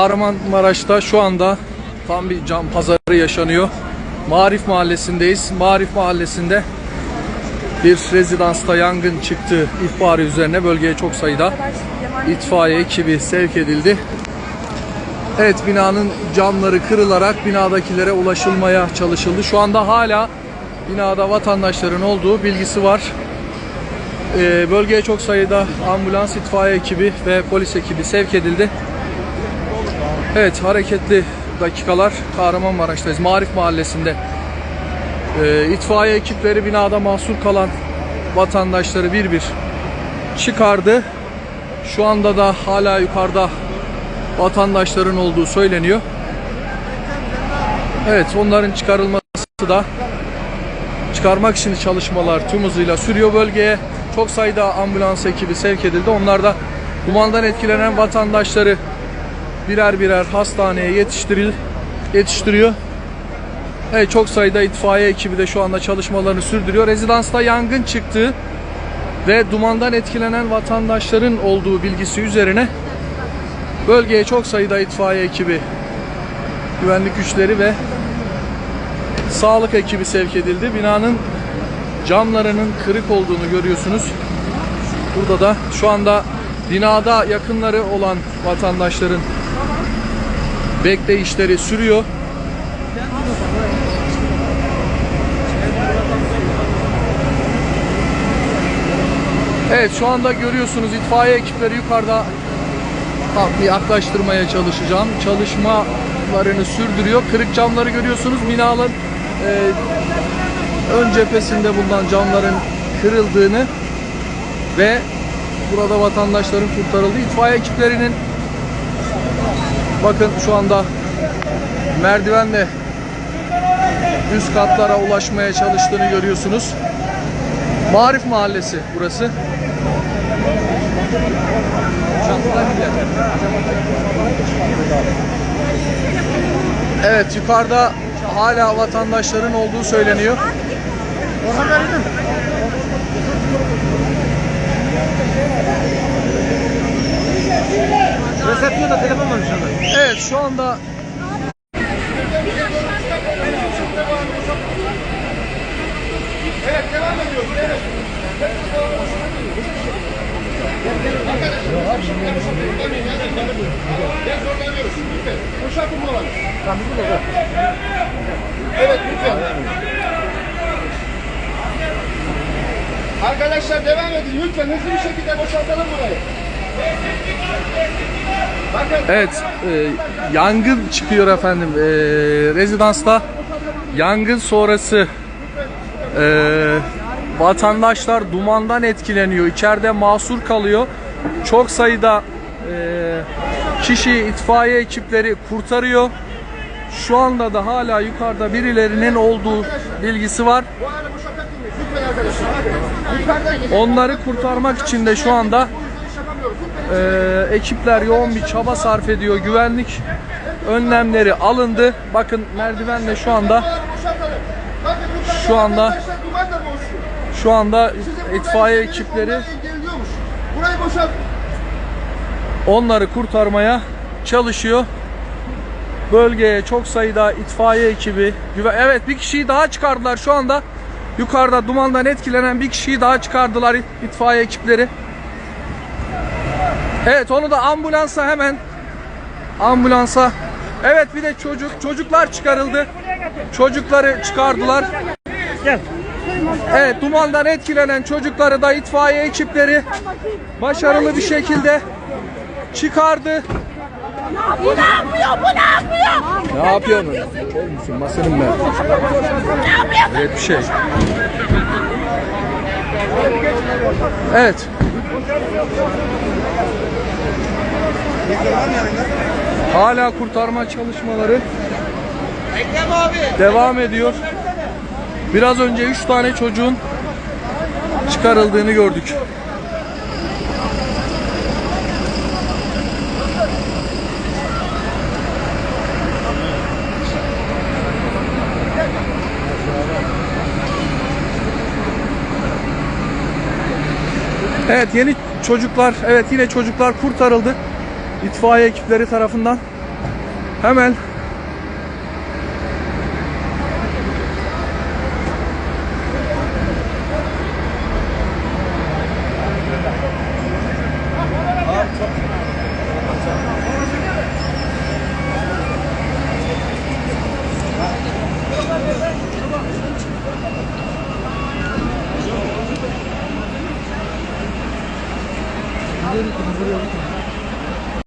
Kahramanmaraş'ta şu anda tam bir cam pazarı yaşanıyor. Marif Mahallesi'ndeyiz. Marif Mahallesi'nde bir rezidansta yangın çıktığı ihbarı üzerine bölgeye çok sayıda itfaiye ekibi sevk edildi. Evet binanın camları kırılarak binadakilere ulaşılmaya çalışıldı. Şu anda hala binada vatandaşların olduğu bilgisi var. Ee, bölgeye çok sayıda ambulans, itfaiye ekibi ve polis ekibi sevk edildi. Evet hareketli dakikalar Kahramanmaraş'tayız. Marif Mahallesi'nde Ee, itfaiye ekipleri binada mahsur kalan vatandaşları bir bir çıkardı. Şu anda da hala yukarıda vatandaşların olduğu söyleniyor. Evet onların çıkarılması da çıkarmak için çalışmalar tüm hızıyla sürüyor bölgeye. Çok sayıda ambulans ekibi sevk edildi. Onlar da dumandan etkilenen vatandaşları birer birer hastaneye yetiştiril yetiştiriyor. Evet çok sayıda itfaiye ekibi de şu anda çalışmalarını sürdürüyor. Rezidansta yangın çıktı ve dumandan etkilenen vatandaşların olduğu bilgisi üzerine bölgeye çok sayıda itfaiye ekibi, güvenlik güçleri ve sağlık ekibi sevk edildi. Binanın camlarının kırık olduğunu görüyorsunuz. Burada da şu anda binada yakınları olan vatandaşların bekleyişleri sürüyor. Evet şu anda görüyorsunuz itfaiye ekipleri yukarıda bir yaklaştırmaya çalışacağım. Çalışmalarını sürdürüyor. Kırık camları görüyorsunuz. Binaların e, ön cephesinde bulunan camların kırıldığını ve burada vatandaşların kurtarıldığı itfaiye ekiplerinin bakın şu anda merdivenle üst katlara ulaşmaya çalıştığını görüyorsunuz. Marif Mahallesi burası. Evet yukarıda hala vatandaşların olduğu söyleniyor. Resepsiyonda telefon var şu anda. Evet şu anda Evet lütfen. Arkadaşlar devam edin lütfen hızlı bir şekilde boşaltalım burayı. Evet, e, yangın çıkıyor efendim. E, rezidansta yangın sonrası e, vatandaşlar dumandan etkileniyor. İçeride mahsur kalıyor. Çok sayıda e, kişi itfaiye ekipleri kurtarıyor. Şu anda da hala yukarıda birilerinin olduğu bilgisi var. Onları kurtarmak için de şu anda e, ekipler yoğun bir çaba sarf ediyor. Güvenlik önlemleri alındı. Bakın merdivenle şu anda Şu anda- şu anda itfaiye ekipleri onları kurtarmaya çalışıyor. Bölgeye çok sayıda itfaiye ekibi Evet bir kişiyi daha çıkardılar şu anda. Yukarıda dumandan etkilenen bir kişiyi daha çıkardılar it- itfaiye ekipleri. Evet onu da ambulansa hemen ambulansa. Evet bir de çocuk çocuklar çıkarıldı. Çocukları çıkardılar. Evet dumandan etkilenen çocukları da itfaiye ekipleri başarılı bir şekilde çıkardı. Bu ne yapıyor? Bu ne yapıyor? Ne yapıyorsun? Kör müsün? Masarım ben. Ne yapıyor? Evet bir şey. Evet. Hala kurtarma çalışmaları devam ediyor. Biraz önce 3 tane çocuğun çıkarıldığını gördük. Evet yeni çocuklar evet yine çocuklar kurtarıldı. İtfaiye ekipleri tarafından. Hemen Gidelim, gidelim.